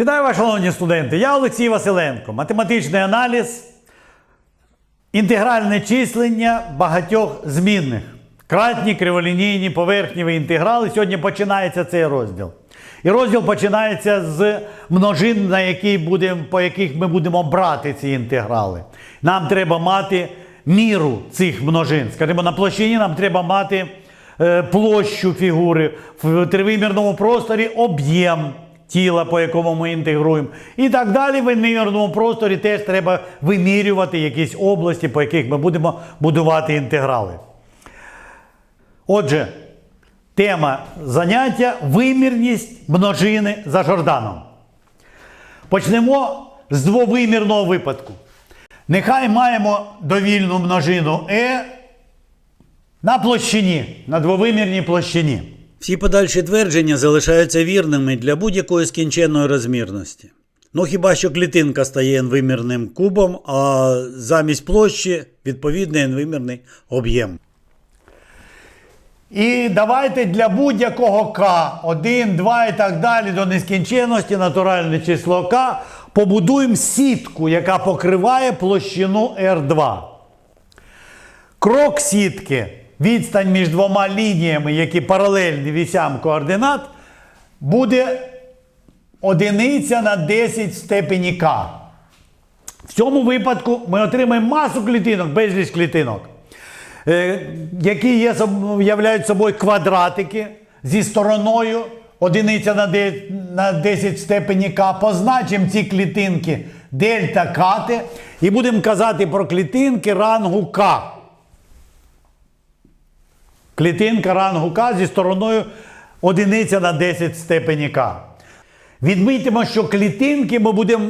Вітаю вас, шановні студенти! Я Олексій Василенко. Математичний аналіз, інтегральне числення багатьох змінних. Кратні, криволінійні, поверхневі інтеграли. Сьогодні починається цей розділ. І розділ починається з множин, на які будемо, по яких ми будемо брати ці інтеграли. Нам треба мати міру цих множин. Скажімо, на площині нам треба мати е, площу фігури, в тривимірному просторі об'єм тіла, по якому ми інтегруємо. І так далі в вимірному просторі теж треба вимірювати якісь області, по яких ми будемо будувати інтеграли. Отже, тема заняття вимірність множини за Жорданом. Почнемо з двовимірного випадку. Нехай маємо довільну множину е на площині, на двовимірній площині. Всі подальші твердження залишаються вірними для будь-якої скінченної розмірності. Ну хіба що клітинка стає n-вимірним кубом, а замість площі відповідний n-вимірний об'єм. І давайте для будь-якого К, 1, 2 і так далі до нескінченності, натуральне число К, побудуємо сітку, яка покриває площину R2. Крок сітки, відстань між двома лініями, які паралельні вісям координат, буде одиниця на 10 в степені К. В цьому випадку ми отримаємо масу клітинок, безліч клітинок, е, які є, являють собою квадратики зі стороною одиниця на де- на 10 в степені К. Позначимо ці клітинки дельта кати і будемо казати про клітинки рангу К. Клітинка рангу К зі стороною одиниця на 10 в степені К. Відмітимо, що клітинки ми будемо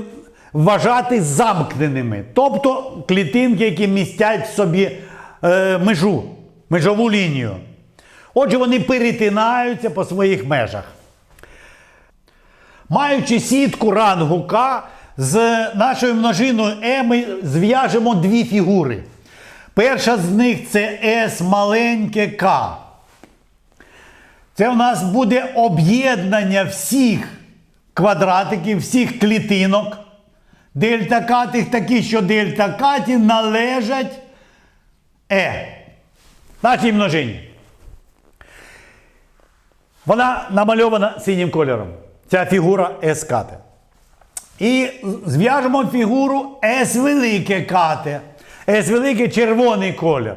вважати замкненими. Тобто клітинки, які містять в собі е, межу, межову лінію. Отже, вони перетинаються по своїх межах. Маючи сітку рангу К, з нашою множиною Е ми зв'яжемо дві фігури. Перша з них це S маленьке К. Це у нас буде об'єднання всіх квадратиків, всіх клітинок. Дельта катих такі, що дельта каті належать Е. Нашій множині. Вона намальована синім кольором. Ця фігура S кате. І зв'яжемо фігуру S велике кате. S велике червоний колір.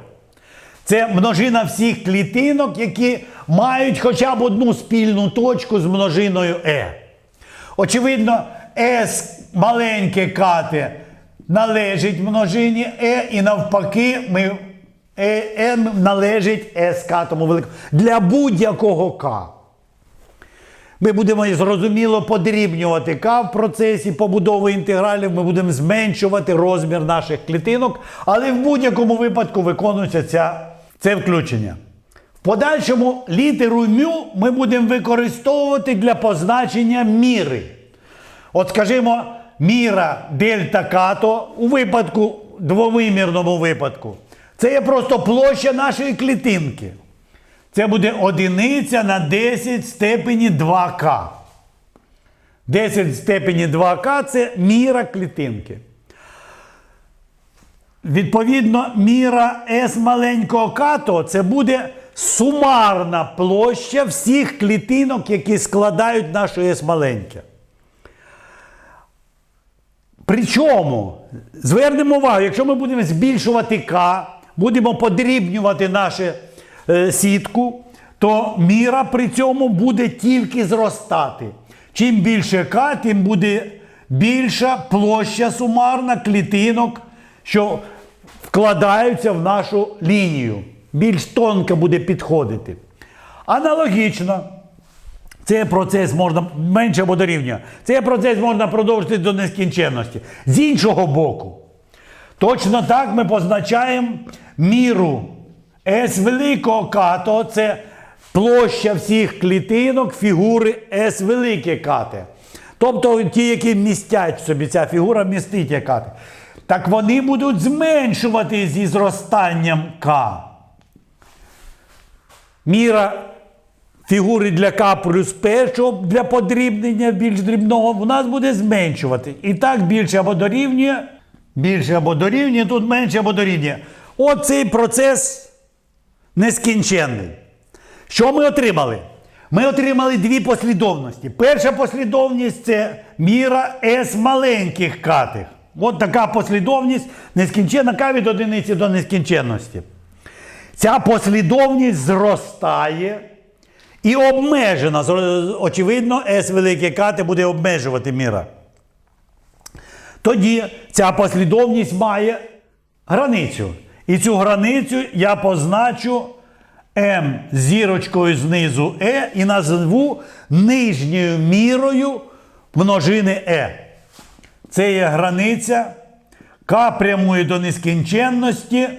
Це множина всіх клітинок, які мають хоча б одну спільну точку з множиною Е. Очевидно, S маленьке кате належить множині Е, і навпаки, ми, е, М належить S катому великому. Для будь-якого К. Ми будемо зрозуміло подрібнювати К в процесі побудови інтегралів, ми будемо зменшувати розмір наших клітинок, але в будь-якому випадку виконується ця, це включення. В подальшому літеру мю ми будемо використовувати для позначення міри. От скажімо, міра дельта като у випадку, двовимірному випадку. Це є просто площа нашої клітинки. Це буде одиниця на 10 в степені 2К. 10 в степені 2К це міра клітинки. Відповідно, міра S маленького като це буде сумарна площа всіх клітинок, які складають нашу S маленьке. Причому, звернемо увагу, якщо ми будемо збільшувати К, будемо подрібнювати нашу е, сітку, то міра при цьому буде тільки зростати. Чим більше К, тим буде більша площа сумарна клітинок, що вкладаються в нашу лінію. Більш тонко буде підходити. Аналогічно. Цей процес можна менше або дорівнює. Цей процес можна продовжити до нескінченності. З іншого боку, точно так ми позначаємо міру S великого като, це площа всіх клітинок фігури S велике кате. Тобто ті, які містять собі, ця фігура містить як кате. Так вони будуть зменшувати зі зростанням К. Міра фігури для К плюс П, щоб для подрібнення більш дрібного, в нас буде зменшувати. І так більше або дорівнює, більше або дорівнює, тут менше або дорівнює. От цей процес нескінченний. Що ми отримали? Ми отримали дві послідовності. Перша послідовність це міра S маленьких катих. От така послідовність нескінченна К від одиниці до нескінченності. Ця послідовність зростає і обмежена. Очевидно, S велике кати буде обмежувати міра. Тоді ця послідовність має границю. І цю границю я позначу М зірочкою знизу Е і назву нижньою мірою множини Е. Це є границя К прямує до нескінченності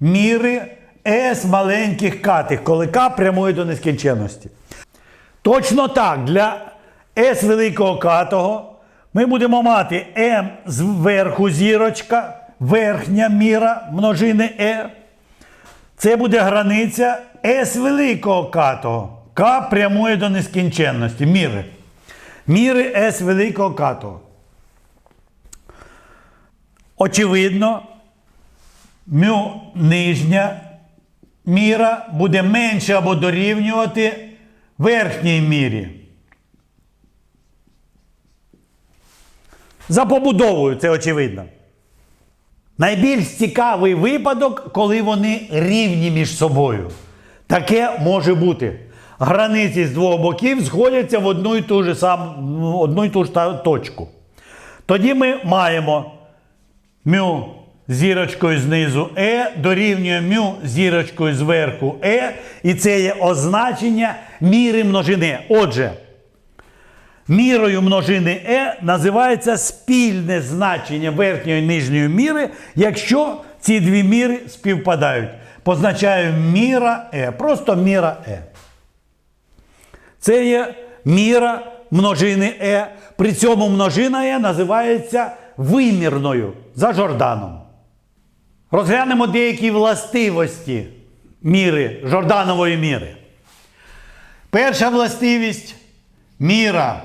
міри С маленьких катих, коли К прямує до нескінченності. Точно так, для С великого катого ми будемо мати М зверху зірочка, верхня міра множини Е. Це буде границя С великого катого. К прямує до нескінченності. Міри. Міри С великого катого. Очевидно, мю нижня міра буде менше або дорівнювати верхній мірі. За побудовою, це очевидно. Найбільш цікавий випадок, коли вони рівні між собою. Таке може бути. Границі з двох боків сходяться в одну і ту ж саму, одну і ту ж точку. Тоді ми маємо мю зірочкою знизу Е дорівнює мю зірочкою зверху Е, і це є означення міри множини. Отже, мірою множини Е називається спільне значення верхньої і нижньої міри, якщо ці дві міри співпадають. Позначаю міра Е. Просто міра Е. Це є міра множини Е. При цьому множина Е називається вимірною за Жорданом. Розглянемо деякі властивості міри, Жорданової міри. Перша властивість міра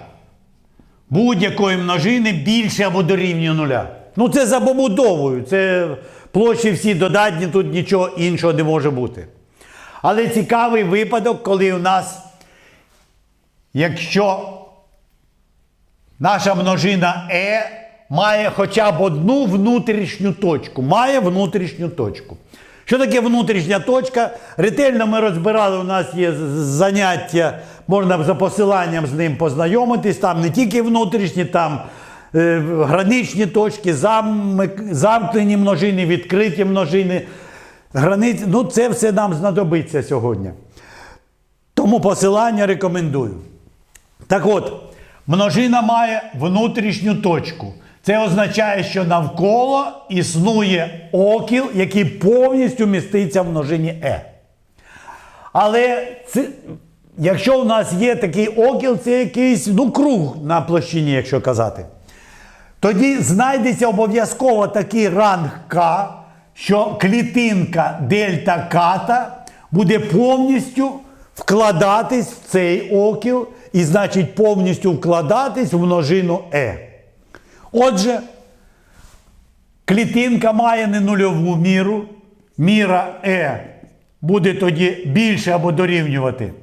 будь-якої множини більше або дорівнює нуля. Ну, це за побудовою. Це площі всі додатні, тут нічого іншого не може бути. Але цікавий випадок, коли у нас, якщо наша множина Е має хоча б одну внутрішню точку. Має внутрішню точку. Що таке внутрішня точка? Ретельно ми розбирали, у нас є заняття, можна за посиланням з ним познайомитись. Там не тільки внутрішні, там е, граничні точки, замик- замкнені множини, відкриті множини. Границі, ну це все нам знадобиться сьогодні. Тому посилання рекомендую. Так от, множина має внутрішню точку. Це означає, що навколо існує окіл, який повністю міститься в множині Е. Але це, якщо у нас є такий окіл, це якийсь ну, круг на площині, якщо казати. Тоді знайдеться обов'язково такий ранг К, що клітинка дельта ката буде повністю вкладатись в цей окіл, і значить повністю вкладатись в множину Е. Отже, клітинка має не нульову міру, міра Е буде тоді більше або дорівнювати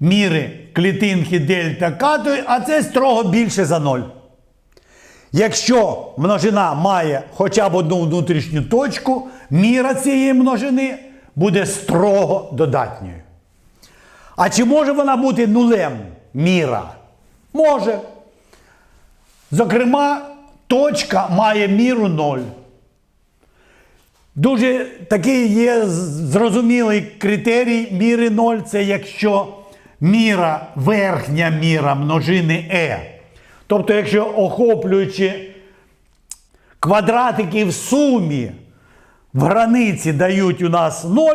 міри клітинки дельта катої, а це строго більше за 0. Якщо множина має хоча б одну внутрішню точку, міра цієї множини буде строго додатньою. А чи може вона бути нулем міра? Може. Зокрема, точка має міру 0. Дуже такий є зрозумілий критерій міри 0 це якщо міра, верхня міра множини Е. Тобто, якщо охоплюючи квадратики в сумі в границі дають у нас 0,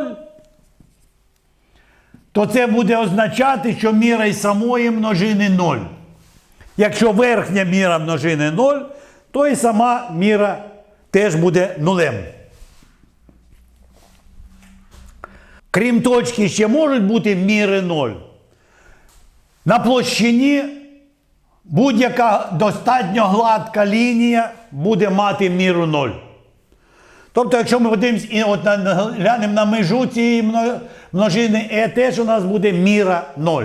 то це буде означати, що міра й самої множини 0. Якщо верхня міра множини 0, то і сама міра теж буде нулем. Крім точки, ще можуть бути міри 0. На площині будь-яка достатньо гладка лінія буде мати міру 0. Тобто, якщо ми подивимось і от глянемо на межу цієї множини е, теж у нас буде міра 0.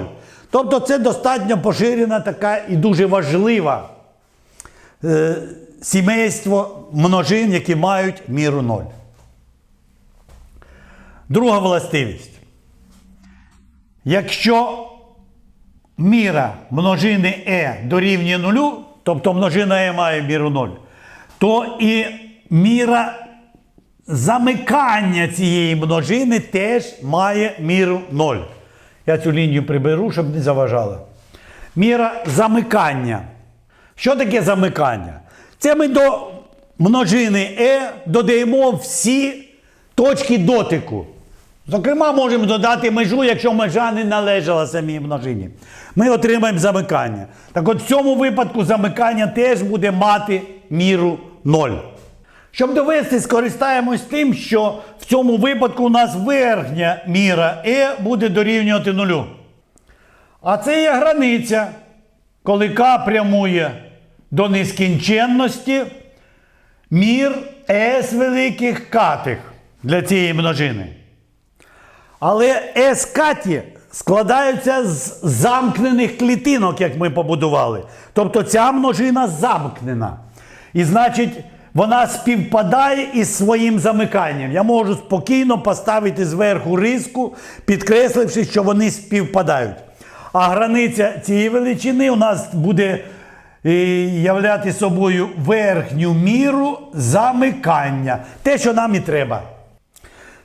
Тобто це достатньо поширена така і дуже важлива е, сімейство множин, які мають міру 0. Друга властивість. Якщо міра множини е дорівнює нулю, тобто множина е має міру 0, то і міра замикання цієї множини теж має міру 0. Я цю лінію приберу, щоб не заважала. Міра замикання. Що таке замикання? Це ми до множини е додаємо всі точки дотику. Зокрема, можемо додати межу, якщо межа не належала самій множині. Ми отримаємо замикання. Так от в цьому випадку замикання теж буде мати міру 0. Щоб довести, скористаємось тим, що в цьому випадку у нас верхня міра е буде дорівнювати нулю. А це є границя, коли к прямує до нескінченності мір с великих катих для цієї множини. Але с каті складаються з замкнених клітинок, як ми побудували. Тобто ця множина замкнена. І значить, вона співпадає із своїм замиканням. Я можу спокійно поставити зверху риску, підкресливши, що вони співпадають. А границя цієї величини у нас буде е, являти собою верхню міру замикання. Те, що нам і треба.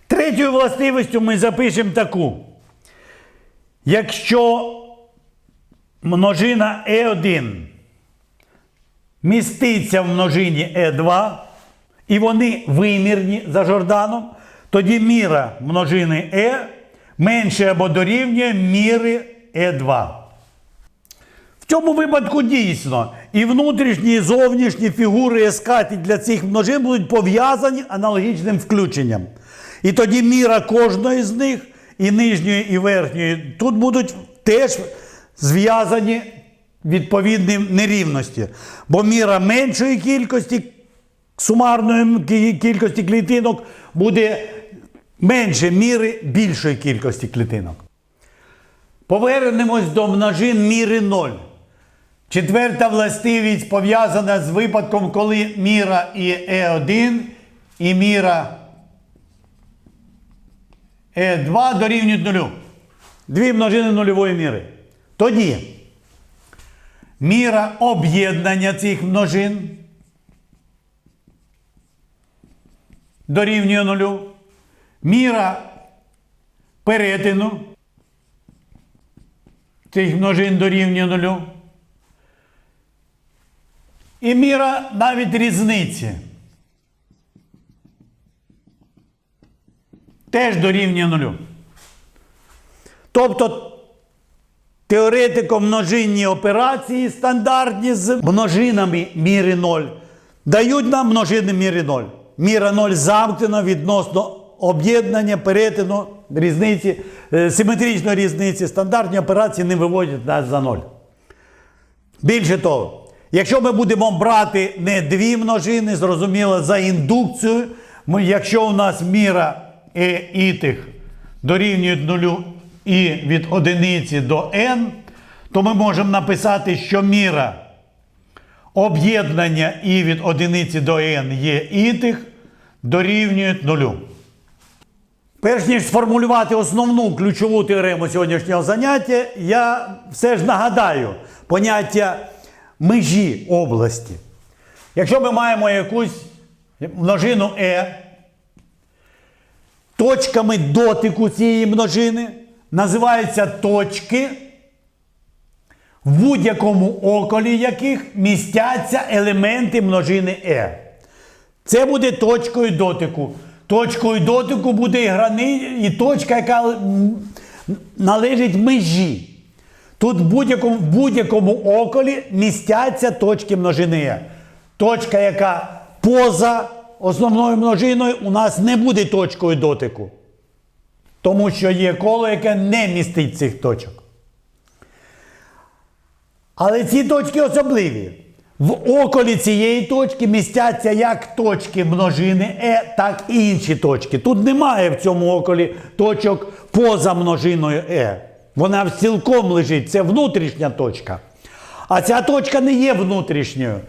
Третьою властивістю ми запишемо таку. Якщо множина Е1 міститься в множині Е2, і вони вимірні за Жорданом, тоді міра множини Е менше або дорівнює міри Е2. В цьому випадку дійсно і внутрішні, і зовнішні фігури ескаті для цих множин будуть пов'язані аналогічним включенням. І тоді міра кожної з них, і нижньої, і верхньої, тут будуть теж зв'язані відповідні нерівності. Бо міра меншої кількості, сумарної кількості клітинок буде менше міри більшої кількості клітинок. Повернемось до множин міри 0. Четверта властивість пов'язана з випадком, коли міра і Е1 і міра Е2 дорівнюють нулю. Дві множини нульової міри. Тоді міра об'єднання цих множин дорівнює нулю. Міра перетину цих множин дорівнює нулю. І міра навіть різниці. Теж дорівнює нулю. Тобто теоретико множинні операції стандартні з множинами міри 0 дають нам множини міри 0. Міра 0 замкнена відносно об'єднання, перетину, різниці, е, симетричної різниці. Стандартні операції не виводять нас за 0. Більше того, якщо ми будемо брати не дві множини, зрозуміло, за індукцією, ми, якщо у нас міра е ітих дорівнює нулю і від одиниці до n, то ми можемо написати, що міра об'єднання і від одиниці до n є ітих дорівнює нулю. Перш ніж сформулювати основну ключову теорему сьогоднішнього заняття, я все ж нагадаю поняття межі області. Якщо ми маємо якусь множину Е, точками дотику цієї множини називаються точки, в будь-якому околі яких містяться елементи множини Е. Це буде точкою дотику. Точкою дотику буде і, грани, і точка, яка належить межі. Тут в будь-якому, будь-якому околі містяться точки множини. Е. Точка, яка поза основною множиною, у нас не буде точкою дотику. Тому що є коло, яке не містить цих точок. Але ці точки особливі. В околі цієї точки містяться як точки множини Е, так і інші точки. Тут немає в цьому околі точок поза множиною Е. Вона цілком лежить, це внутрішня точка. А ця точка не є внутрішньою.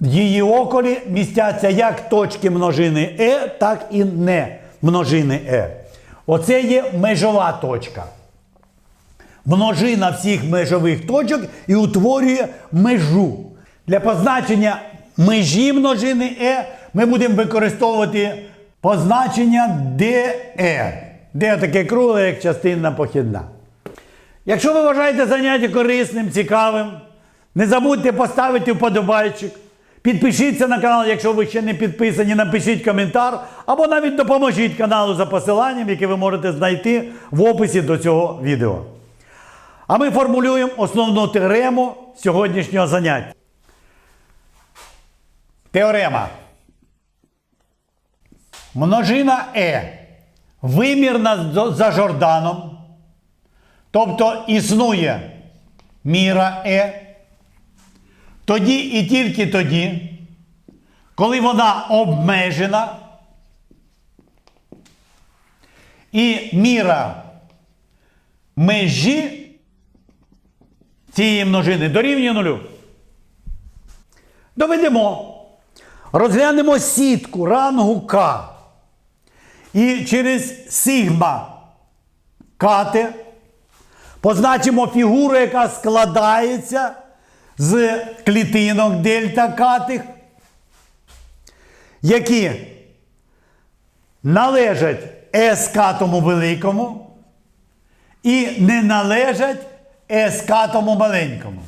В її околі містяться як точки множини Е, так і не множини Е. Оце є межова точка множина всіх межових точок і утворює межу. Для позначення межі множини Е ми будемо використовувати позначення ДЕ. Де таке кругле, як частинна похідна. Якщо ви вважаєте заняття корисним, цікавим, не забудьте поставити вподобайчик. Підпишіться на канал, якщо ви ще не підписані, напишіть коментар або навіть допоможіть каналу за посиланням, яке ви можете знайти в описі до цього відео. А ми формулюємо основну теорему сьогоднішнього заняття. Теорема. Множина Е вимірна за Жорданом. Тобто існує міра Е. Тоді і тільки тоді, коли вона обмежена, і міра межі цієї множини дорівнює нулю. Доведемо. Розглянемо сітку рангу К. І через сигма кати позначимо фігуру, яка складається з клітинок дельта катих, які належать С катому великому і не належать ескатому маленькому.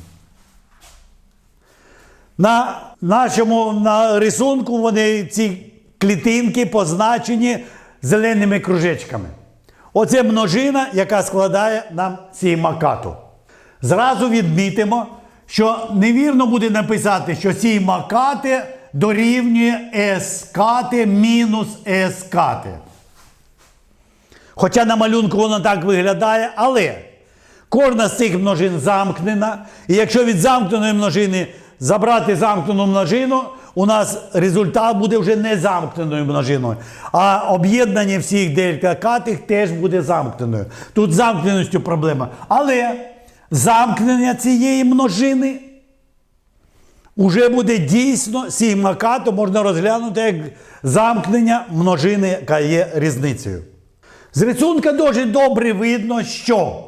На нашому на рисунку вони ці клітинки позначені зеленими кружечками. Оце множина, яка складає нам цей макату. Зразу відмітимо, що невірно буде написати, що сій макати дорівнює ескати мінус ескати. Хоча на малюнку воно так виглядає, але кожна з цих множин замкнена. І якщо від замкненої множини забрати замкнену множину, у нас результат буде вже не замкненою множиною. А об'єднання всіх делькакатих теж буде замкненою. Тут замкненістю проблема. Але замкнення цієї множини уже буде дійсно сімакату можна розглянути як замкнення множини, яка є різницею. З рисунка дуже добре видно, що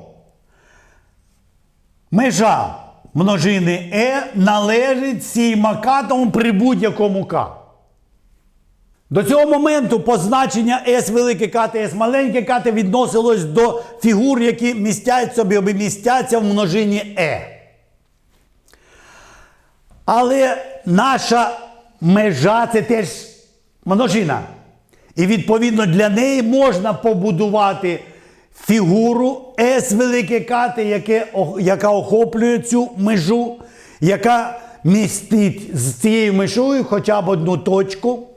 межа множини Е належить сіймакатому при будь-якому К. До цього моменту позначення С велике К С маленьке К відносилось до фігур, які містять собі або містяться в множині Е. Але наша межа це теж множина. І відповідно для неї можна побудувати фігуру С велике кати, яка охоплює цю межу, яка містить з цією межою хоча б одну точку.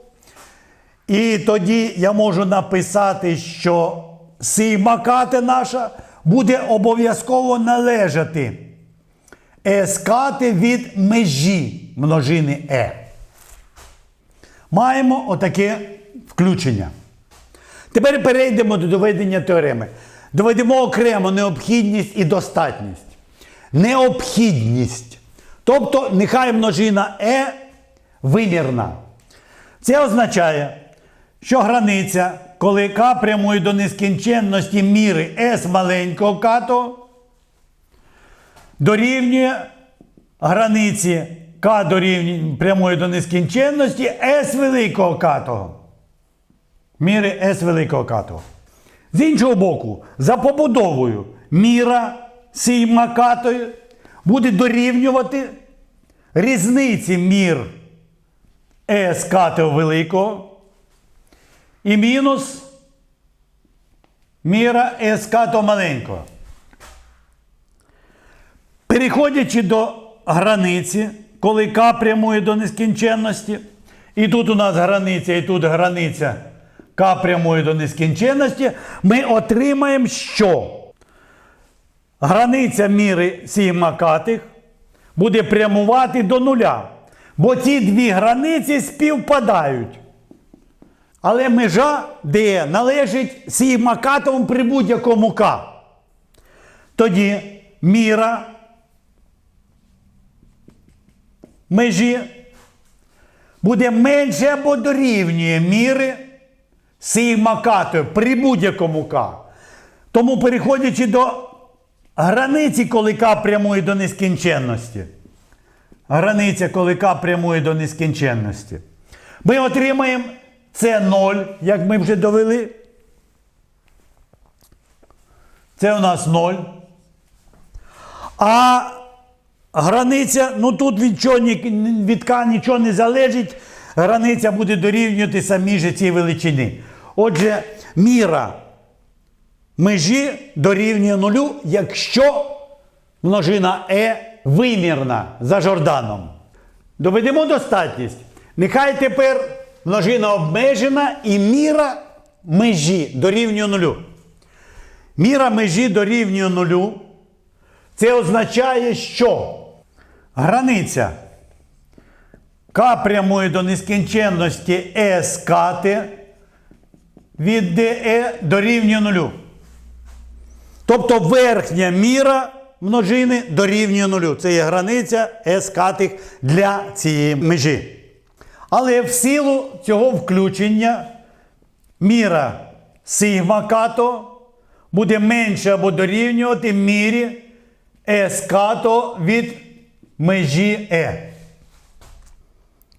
І тоді я можу написати, що сійма кати наша буде обов'язково належати ескати від межі множини Е. Маємо отаке включення. Тепер перейдемо до доведення теореми. Доведемо окремо необхідність і достатність. Необхідність. Тобто, нехай множина Е вимірна. Це означає, що границя, коли К прямує до нескінченності міри С маленького кату, дорівнює границі К дорівнює прямує до нескінченності С великого катого. Міри С великого катого. З іншого боку, за побудовою міра сігма катою буде дорівнювати різниці мір С катого великого і мінус міра С катого. Переходячи до границі, коли К прямує до нескінченності, і тут у нас границя, і тут границя k прямує до нескінченності, ми отримаємо що? Границя міри сігма катих буде прямувати до нуля. Бо ці дві границі співпадають. Але межа де належить сігма катовому при будь-якому К. Тоді міра межі буде менше або дорівнює міри сігма катою при будь-якому К. Тому переходячи до границі, коли К прямує до нескінченності. Границя, коли К прямує до нескінченності. Ми отримаємо це 0, як ми вже довели. Це у нас 0. А границя, ну тут від, чого, від К нічого не залежить. Границя буде дорівнювати самій же цій величині. Отже, міра межі дорівнює нулю, якщо множина Е вимірна за Жорданом. Доведемо достатність. Нехай тепер множина обмежена і міра межі дорівнює нулю. Міра межі дорівнює нулю. Це означає, що границя К прямує до нескінченності С кати від ДЕ дорівнює нулю. Тобто верхня міра множини дорівнює нулю. Це є границя С катих для цієї межі. Але в силу цього включення міра сигма като буде менше або дорівнювати мірі С като від межі Е.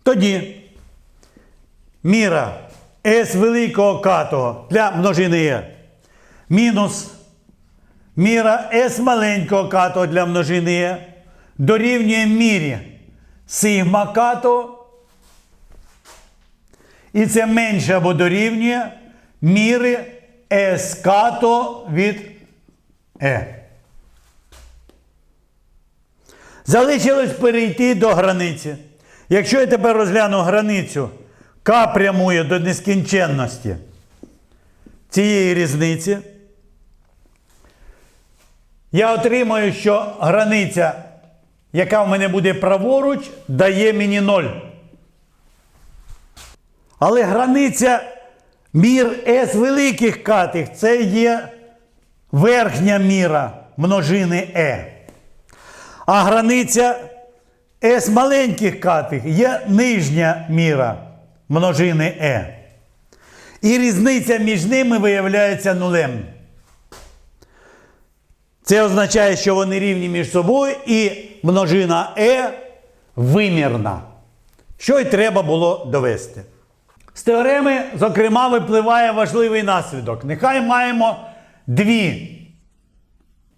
Тоді міра С великого катого для множини Е мінус міра С маленького катого для множини Е дорівнює мірі сигма като і це менше або дорівнює міри С като від Е. Залишилось перейти до границі. Якщо я тепер розгляну границю К прямує до нескінченності цієї різниці, я отримаю, що границя, яка в мене буде праворуч, дає мені 0. Але границя мір С великих катих це є верхня міра множини Е. А границя С маленьких катих є нижня міра множини Е. І різниця між ними виявляється нулем. Це означає, що вони рівні між собою і множина Е вимірна. Що й треба було довести. З теореми, зокрема, випливає важливий наслідок. Нехай маємо дві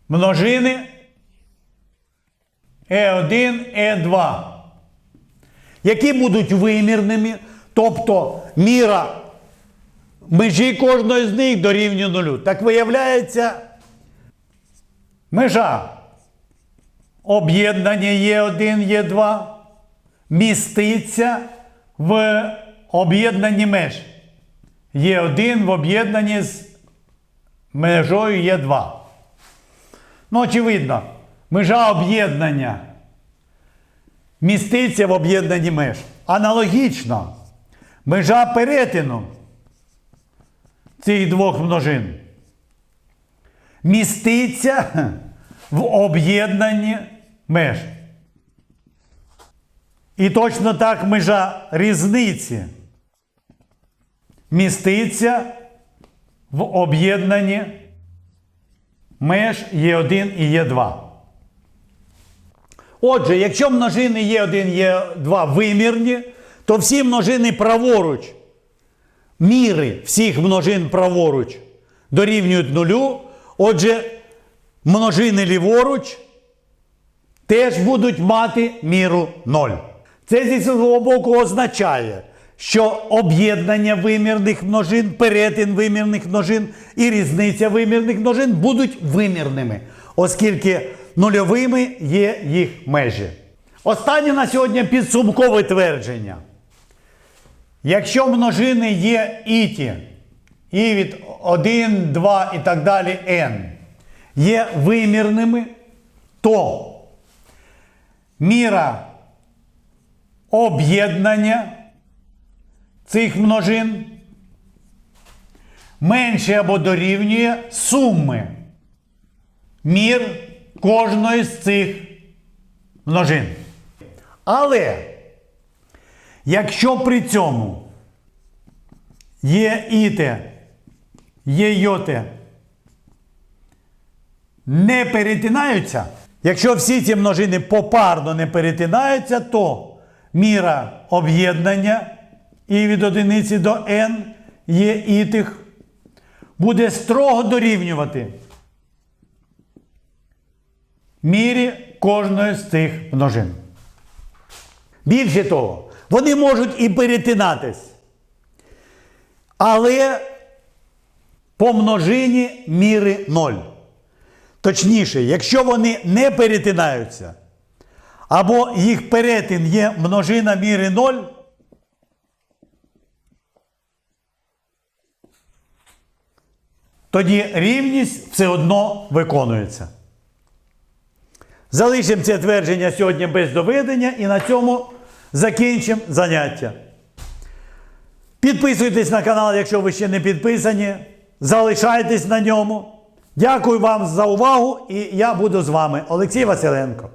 множини Е1, Е2, які будуть вимірними, тобто міра межі кожної з них дорівнює нулю. Так виявляється, межа об'єднання Е1, Е2 міститься в об'єднанні меж. Є1 в об'єднанні з межою Є2. Ну, очевидно, межа об'єднання міститься в об'єднанні меж. Аналогічно, межа перетину цих двох множин міститься в об'єднанні меж. І точно так межа різниці міститься в об'єднанні меж Є1 і Є2. Отже, якщо множини Є1 Є2 вимірні, то всі множини праворуч, міри всіх множин праворуч дорівнюють нулю. Отже, множини ліворуч теж будуть мати міру 0. Це зі свого боку означає, що об'єднання вимірних множин, перетин вимірних множин і різниця вимірних множин будуть вимірними, оскільки нульовими є їх межі. Останнє на сьогодні підсумкове твердження. Якщо множини є іті і від 1, 2 і так далі n є вимірними, то міра об'єднання цих множин менше або дорівнює суми мір кожної з цих множин. Але якщо при цьому є іте, є йоте не перетинаються, якщо всі ці множини попарно не перетинаються, то міра об'єднання і від одиниці до n є ітих буде строго дорівнювати мірі кожної з цих множин. Більше того, вони можуть і перетинатись. Але по множині міри 0. Точніше, якщо вони не перетинаються, або їх перетин є множина міри 0, тоді рівність все одно виконується. Залишимо це твердження сьогодні без доведення і на цьому закінчимо заняття. Підписуйтесь на канал, якщо ви ще не підписані. Залишайтесь на ньому. Дякую вам за увагу і я буду з вами, Олексій Василенко.